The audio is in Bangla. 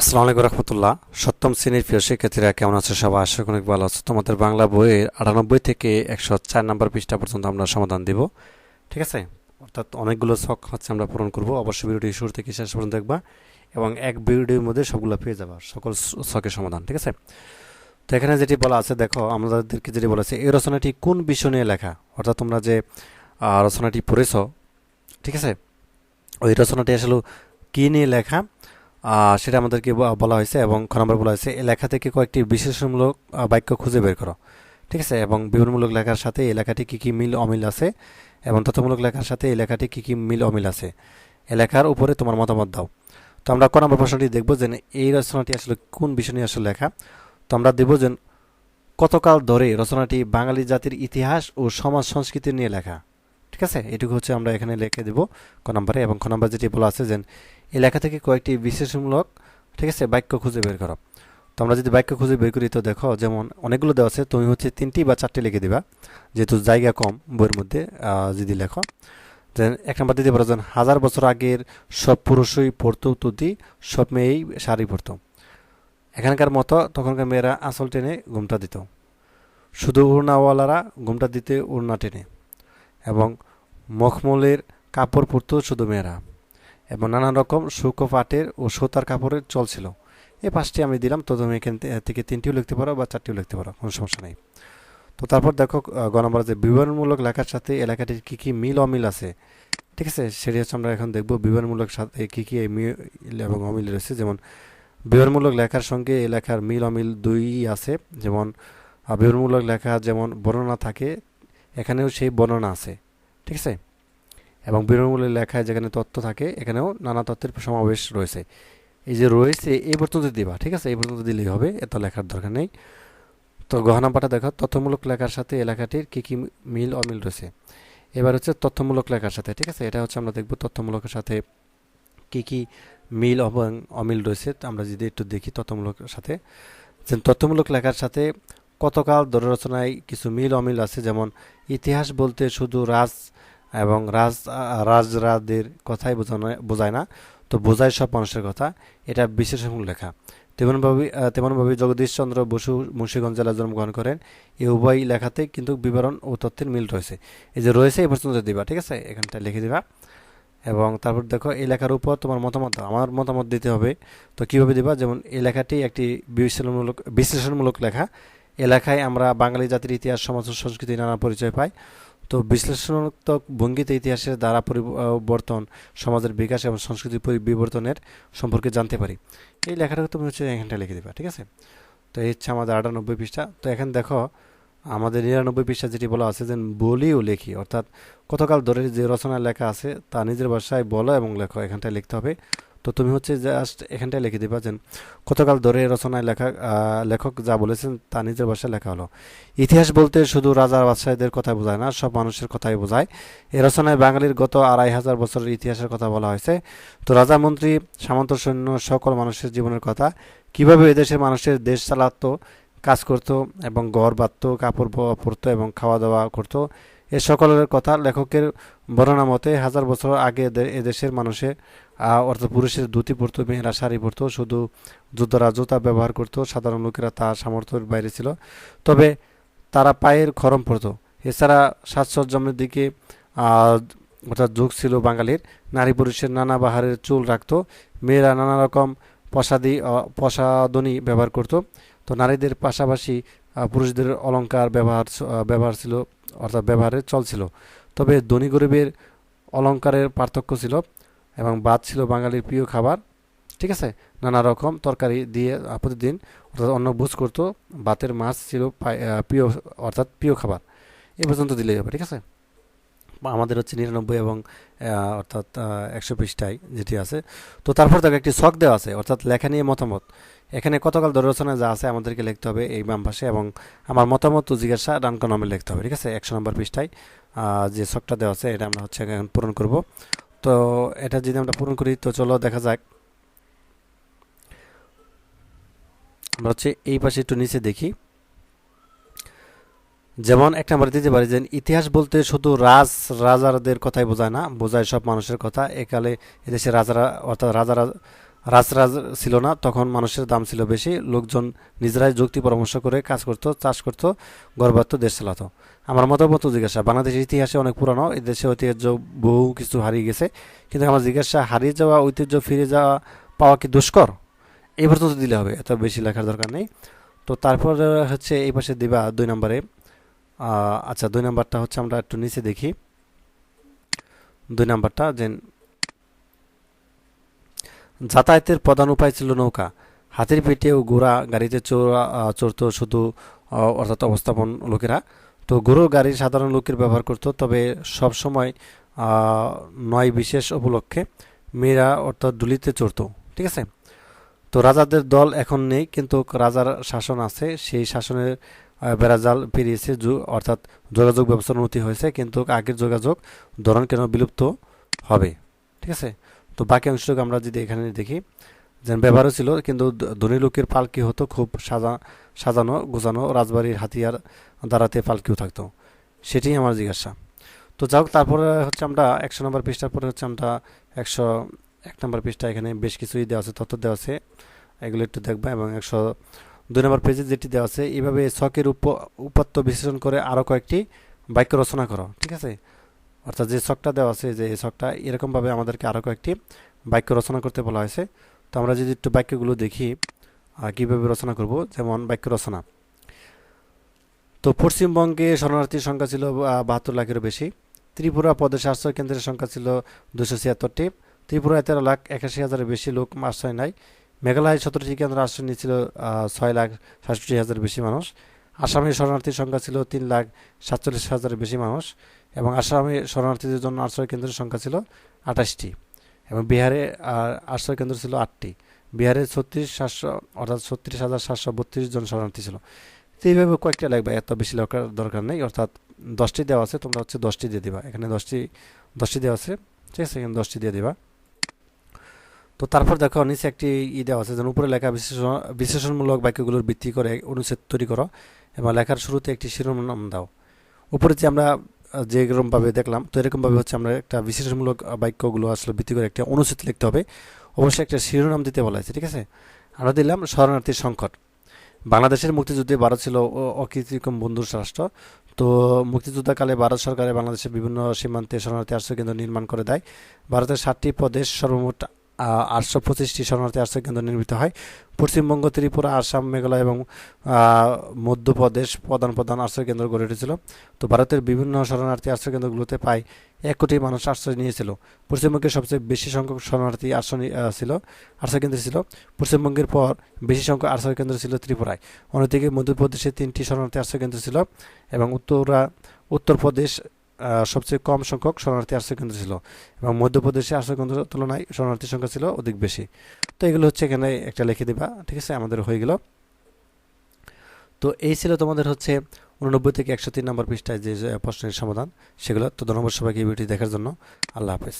আসসালামু আলাইকুম রহমতুল্লাহ। সপ্তম শ্রেণির প্রিয় শিক্ষার্থীরা কেমন আছে সবাই? আশা করি ভালো আছে। তোমাদের বাংলা বইয়ের আটানব্বই থেকে একশো চার নম্বর পৃষ্ঠা পর্যন্ত আমরা সমাধান দিব। ঠিক আছে? অর্থাৎ অনেকগুলো শখ হচ্ছে আমরা পূরণ করব। অবশ্যই ভিডিওটি শুরু থেকে শেষ পর্যন্ত দেখবা এবং এক ভিডিওর মধ্যে সবগুলো পেয়ে যাবা। সকল শখের সমাধান, ঠিক আছে? তো এখানে যেটি বলা আছে, দেখো, আমাদেরকে যেটি বলা আছে, এই রচনাটি কোন বিষয় নিয়ে লেখা? অর্থাৎ তোমরা যে রচনাটি পড়েছ, ঠিক আছে? ওই রচনাটি আসলে কী নিয়ে লেখা? সেটা আমাদেরকে বলা হয়েছে এবং খ নম্বর বলা হয়েছে লেখা থেকে কয়েকটি বিশেষণমূলক বাক্য খুঁজে বের করো। ঠিক আছে? এবং বিবরণমূলক লেখার সাথে এই লেখাটি কী কী মিল অমিল আছে? এবং তথ্যমূলক লেখার সাথে এই লেখাটি কী কী মিল অমিল আছে? এই লেখার উপরে তোমার মতামত দাও। তো আমরা ক নম্বর প্রশ্নটি দেখব যে, এই রচনাটি আসলে কোন বিষয় নিয়ে আসলে লেখা? তো আমরা দেব যে, কতকাল ধরে রচনাটি বাঙালি জাতির ইতিহাস ও সমাজ সংস্কৃতি নিয়ে লেখা? ঠিক আছে? এটুকু হচ্ছে আমরা এখানে লিখে দেব ক নম্বরে এবং খ নম্বর যেটি বলা আছে যে, এই লেখা থেকে কয়েকটি বিশেষমূলক ঠিক আছে, বাক্য খুঁজে বের করো। তো আমরা যদি বাক্য খুঁজে বের করি, তো দেখো, যেমন অনেকগুলো দেওয়া আছে, তুমি হচ্ছে তিনটি বা চারটি লিখে দিবা। যেহেতু জায়গা কম বইয়ের মধ্যে যদি লেখো। দেন এক নম্বর দিতে পারো যেন হাজার বছর আগের সব পুরুষই পড়তো তুতি, সব মেয়েই শাড়ি পরতো। এখানকার মতো তখনকার মেয়েরা আঁচল টেনে ঘুমটা দিত। শুধু উড়নাওয়ালারা ঘুমটা দিতে উড়না টেনে। এবং মখমলের কাপড় পরতো শুধু মেয়েরা এবং নানান রকম শুকো পাটের ও সুতার কাপড়ের চল ছিল এই পাঁচটি আমি দিলাম, তো তুমি এখান থেকে তিনটিও লিখতে পারো বা চারটিও লিখতে পারো, কোনো সমস্যা নেই। তো তারপর দেখো গ নম্বর যে বিবরণমূলক লেখার সাথে এলাকাটির কী কী মিল অমিল আছে, ঠিক আছে? সেটি হচ্ছে আমরা এখন দেখব বিবরণমূলক সাথে কী কী এই মিল এবং অমিল রয়েছে। যেমন, বিবরণমূলক লেখার সঙ্গে এলাকার মিল অমিল দুই আছে। যেমন বিবরণমূলক লেখা যেমন বর্ণনা থাকে এখানেও সেই বর্ণনা আছে, ঠিক আছে? এবং বিবরণমূলক লেখায় যেখানে তথ্য থাকে, এখানেও নানা তথ্যের সমাবেশ রয়েছে। এই যে রয়েছে এই পর্যন্ত দিবা ঠিক আছে? এই পর্যন্ত দিলেই হবে, এত লেখার দরকার নেই। তো গহনা পাঠা দেখো, তথ্যমূলক লেখার সাথে এলাকাটির কী কী মিল, অমিল রয়েছে? এবার হচ্ছে তথ্যমূলক লেখার সাথে, ঠিক আছে? এটা হচ্ছে আমরা দেখব তথ্যমূলকের সাথে কী কী মিল এবং অমিল রয়েছে। আমরা যদি একটু দেখি তথ্যমূলকের সাথে। যে তথ্যমূলক লেখার সাথে কতকাল ধরে রচনায় কিছু মিল অমিল আছে? যেমন, ইতিহাস বলতে শুধু রাজ এবং রাজ, রাজরাদের কথাই বোঝানো, বোঝায় না, তো বোঝায় সব মানুষের কথা। এটা বিশেষমূলক লেখা। তেমনভাবে তেমনভাবে জগদীশচন্দ্র বসু মুন্সিগঞ্জ জেলায় জন্মগ্রহণ করেন। এই উভয় লেখাতে কিন্তু বিবরণ ও তথ্যের মিল রয়েছে। এই যে রয়েছে, এই পর্যন্ত দিবা, ঠিক আছে? এখানটা লিখে দিবা। এবং তারপর দেখো, এই লেখার উপর তোমার মতামত, আমার মতামত দিতে হবে। তো কীভাবে দিবা? যেমন, এই লেখাটি একটি বিশ্লেষণমূলক বিশ্লেষণমূলক লেখা। এ লেখায় আমরা বাঙালি জাতির ইতিহাস, সমাজ ও সংস্কৃতি নানা পরিচয় পাই। তো বিশ্লেষণাত্মক ভঙ্গিতে ইতিহাসের দ্বারা পরিবর্তন, সমাজের বিকাশ এবং সংস্কৃতি বিবর্তনের সম্পর্কে জানতে পারি। এই লেখাটা তুমি হচ্ছে এখানটা লিখে দেবা, ঠিক আছে? তো এই হচ্ছে আমাদের আটানব্বই পৃষ্ঠা। তো এখানে দেখো, আমাদের নিরানব্বই পৃষ্ঠা যেটি বলা আছে যে বলি ও লেখি, অর্থাৎ কতকাল ধরে যে রচনা লেখা আছে, তা নিজের ভাষায় বলো এবং লেখো, এখানটায় লিখতে হবে। তো তুমি হচ্ছে জাস্ট এখানটায় লিখে দিবা যে কতকাল ধরে রচনায় লেখা লেখক যা বলেছেন তা নিজের ভাষায় লেখা হলো। ইতিহাস বলতে শুধু রাজা বাদশাহীদের কথা বোঝায় না, সব মানুষের কথাই বোঝায়। এই রচনায় বাঙালির গত আড়াই হাজার বছরের ইতিহাসের কথা বলা হয়েছে। তো রাজা, মন্ত্রী, সামন্ত, সৈন্য সকল মানুষের জীবনের কথা, কীভাবে এদেশের মানুষের দেশ চালাতো, কাজ করত এবং ঘর বাঁধত, কাপড় পরতো এবং খাওয়া দাওয়া করত এ সকলের কথা লেখকের বর্ণনা মতে হাজার বছর আগে এদে- এদেশের মানুষের আহ, অর্থাৎ পুরুষের ধুতি পরতো মেয়েরা শাড়ি পরতো শুধু যোদ্ধারা জুতা ব্যবহার করতো সাধারণ লোকেরা তা সামর্থ্যের বাইরে ছিল। তবে তারা পায়ের খরম পরতো। এছাড়া সাজসজ্জমের দিকে অর্থাৎ যুগ ছিল বাঙালির। নারী পুরুষের নানা বাহারের চুল রাখতো মেয়েরা নানা রকম প্রসাদি প্রসাদনী ব্যবহার করতো। তো নারীদের পাশাপাশি পুরুষদের অলঙ্কার ব্যবহার ব্যবহার ছিল, অর্থাৎ ব্যবহারের চল ছিল। তবে ধনী গরিবের অলঙ্কারের পার্থক্য ছিল এবং ভাত ছিল বাঙালির প্রিয় খাবার। ঠিক আছে? নানা রকম তরকারি দিয়ে প্রতিদিন অর্থাৎ অন্ন ভোজ করতো। ভাতের মাছ ছিল প্রিয়, অর্থাৎ প্রিয় খাবার। এ পর্যন্ত দিলেই হবে, ঠিক আছে? আমাদের হচ্ছে নিরানব্বই এবং অর্থাৎ একশো পৃষ্ঠায় যেটি আছে। তো তারপর দেখো একটি শখ দেওয়া আছে, অর্থাৎ লেখা নিয়ে মতামত। এখানে কতকাল রচনা যা আছে আমাদেরকে লিখতে হবে এই বাম পাশে এবং আমার মতামত ও জিজ্ঞাসা ডানক নামে লিখতে হবে, ঠিক আছে? একশো নম্বর পৃষ্ঠায় যে শখটা দেওয়া আছে এটা আমরা হচ্ছে এখন পূরণ করব। তো এটা যদি আমরা পূরণ করি, তো চলো দেখা যাক। আমরা হচ্ছে এই পাশে একটু নিচে দেখি। যেমন একটা আমরা দিতে পারি যে ইতিহাস বলতে শুধু রাজ, রাজাদের কথাই বোঝায় না, বোঝায় সব মানুষের কথা। একালে এদেশে রাজারা, অর্থাৎ রাজারা রাজরাজ ছিল না, তখন মানুষের দাম ছিল বেশি। লোকজন নিজেরাই যুক্তি পরামর্শ করে কাজ করত, চাষ করত গর্বাত্ম দেশ চালাতো। আমার মতামত জিজ্ঞাসা, বাংলাদেশের ইতিহাসে অনেক পুরানো দেশে ঐতিহ্য বহু কিছু হারিয়ে গেছে। কিন্তু আমার জিজ্ঞাসা, হারিয়ে যাওয়া, ঐতিহ্য ফিরে যাওয়া, পাওয়া কি দুষ্কর? এই পর্যন্ত দিলে হবে, এত বেশি লেখার দরকার নেই। তো তারপর হচ্ছে এই পাশে দিবা দুই নম্বরে আচ্ছা দুই নাম্বারটা হচ্ছে আমরা একটু নিচে দেখি। দুই নাম্বারটা যে যাতায়াতের প্রধান উপায় ছিল নৌকা। হাতির পিঠে ও ঘোড়া গাড়িতে চোরা চড়তো শুধু অর্থাৎ অবস্থাপন লোকেরা। তো গরু গাড়ি সাধারণ লোকের ব্যবহার করত, তবে সব সময় নয় বিশেষ উপলক্ষে মেয়েরা অর্থাৎ ডুলিতে চড়তো, ঠিক আছে? তো রাজাদের দল এখন নেই, কিন্তু রাজার শাসন আছে, সেই শাসনের বেড়াজাল পেরিয়েছে অর্থাৎ যোগাযোগ ব্যবস্থার উন্নতি হয়েছে, কিন্তু আগের যোগাযোগ ধরন কেন বিলুপ্ত হবে? ঠিক আছে? তো বাকি অংশটুকু আমরা যদি এখানে দেখি যে ব্যবহারও ছিল, কিন্তু ধনী লোকের পালকি হতো খুব সাজা, সাজানো, গোছানো, রাজবাড়ির হাতিয়ার দাঁড়াতে পালকিও থাকতো। সেটাই আমার জিজ্ঞাসা। তো যাই হোক, তারপরে হচ্ছে আমরা একশো নম্বর পৃষ্ঠার পরে হচ্ছে আমরা একশো এক নম্বর পৃষ্ঠা এখানে বেশ কিছুই দেওয়া আছে, তথ্য দেওয়া আছে। এগুলো একটু দেখবা এবং একশো দুই নম্বর পেজে যেটি দেওয়া আছে এইভাবে ছকের উপ, উপাত্ত বিশ্লেষণ করে আরও কয়েকটি বাক্য রচনা করো, ঠিক আছে? অর্থাৎ যে ছকটা দেওয়া আছে, যে এই ছকটা, এরকমভাবে আমাদেরকে আরও কয়েকটি বাক্য রচনা করতে বলা হয়েছে। তো আমরা যদি একটু বাক্যগুলো দেখি কীভাবে রচনা করব, যেমন বাক্য রচনা। তো পশ্চিমবঙ্গে শরণার্থীর সংখ্যা ছিল বাহাত্তর লাখেরও বেশি। ত্রিপুরা প্রদেশে আশ্রয় কেন্দ্রের সংখ্যা ছিল দুশো ছিয়াত্তরটি। ত্রিপুরায় তেরো লাখ একাশি হাজারের বেশি লোক আশ্রয় নেয়। মেঘালয় সতেরোটি কেন্দ্র আশ্রয় নিয়েছিল ছয় লাখ সাতষট্টি হাজার বেশি মানুষ। আসামে শরণার্থীর সংখ্যা ছিল তিন লাখ সাতচল্লিশ হাজারের বেশি মানুষ এবং আসামে শরণার্থীদের জন্য আশ্রয় কেন্দ্রের সংখ্যা ছিল আঠাশটি এবং বিহারে আশ্রয় কেন্দ্র ছিল আটটি। বিহারে ছত্রিশ সাতশো, অর্থাৎ ছত্রিশ হাজার সাতশো বত্রিশ জন শরণার্থী ছিল। তো এইভাবে কয়েকটা লাগবে এত বেশি লেখার দরকার নেই, অর্থাৎ দশটি দেওয়া আছে, তোমরা হচ্ছে দশটি দিয়ে দিবা। এখানে দশটি দশটি দেওয়া আছে, ঠিক আছে, এখানে দশটি দিয়ে দিবা। তো তারপর দেখো, নিচে একটি ই দেওয়া আছে যেন উপরে লেখা বিশ্লেষণ, বিশ্লেষণমূলক বাক্যগুলোর ভিত্তি করে অনুচ্ছেদ তৈরি করো এবং লেখার শুরুতে একটি শিরোনাম দাও। উপরে যে আমরা যে এরকমভাবে দেখলাম, তো এরকমভাবে হচ্ছে আমরা একটা বিশ্লেষণমূলক বাক্যগুলো আসলে ভিত্তি করে একটা অনুচ্ছেদ লিখতে হবে। অবশ্যই একটা শিরোনাম দিতে বলা হয়েছে, ঠিক আছে? আমরা দিলাম শরণার্থীর সংকট। বাংলাদেশের মুক্তিযুদ্ধে ভারত ছিল অ- অকৃত্রিম বন্ধুর রাষ্ট্র। তো মুক্তিযুদ্ধকালে ভারত সরকারের বাংলাদেশের বিভিন্ন সীমান্তে শরণার্থী আশ্রয় কেন্দ্র নির্মাণ করে দেয়। ভারতের সাতটি প্রদেশ সর্বমোট আটশো পঁচিশটি শরণার্থী আশ্রয় কেন্দ্র নির্মিত হয়। পশ্চিমবঙ্গ, ত্রিপুরা, আসাম, মেঘালয় এবং মধ্যপ্রদেশ প্রধান প্রধান আশ্রয় কেন্দ্র গড়ে উঠেছিল। তো ভারতের বিভিন্ন শরণার্থী আশ্রয় কেন্দ্রগুলোতে প্রায় এক কোটি মানুষ আশ্রয় নিয়েছিল। পশ্চিমবঙ্গের সবচেয়ে বেশি সংখ্যক শরণার্থী আশ্রয় ছিল, আশ্রয় কেন্দ্র ছিল। পশ্চিমবঙ্গের পর বেশি সংখ্যক আশ্রয় কেন্দ্র ছিল ত্রিপুরায়। অন্যদিকে মধ্যপ্রদেশে তিনটি শরণার্থী আশ্রয় কেন্দ্র ছিল এবং উত্তরা, উত্তরপ্রদেশ সবচেয়ে কম সংখ্যক শরণার্থী আশ্রয় কেন্দ্র ছিল এবং মধ্যপ্রদেশে আশ্রয় কেন্দ্র তুলনায় শরণার্থীর সংখ্যা ছিল অধিক বেশি। তো এগুলো হচ্ছে এখানে একটা লিখে দিবা, ঠিক আছে? আমাদের হয়ে গেল। তো এই ছিল তোমাদের হচ্ছে উননব্বই থেকে একশো তিন নম্বর পৃষ্ঠায় যে প্রশ্নের সমাধান, সেগুলো। তো ধন্যবাদ সবাইকে এই ভিডিওটি দেখার জন্য। আল্লাহ হাফেজ।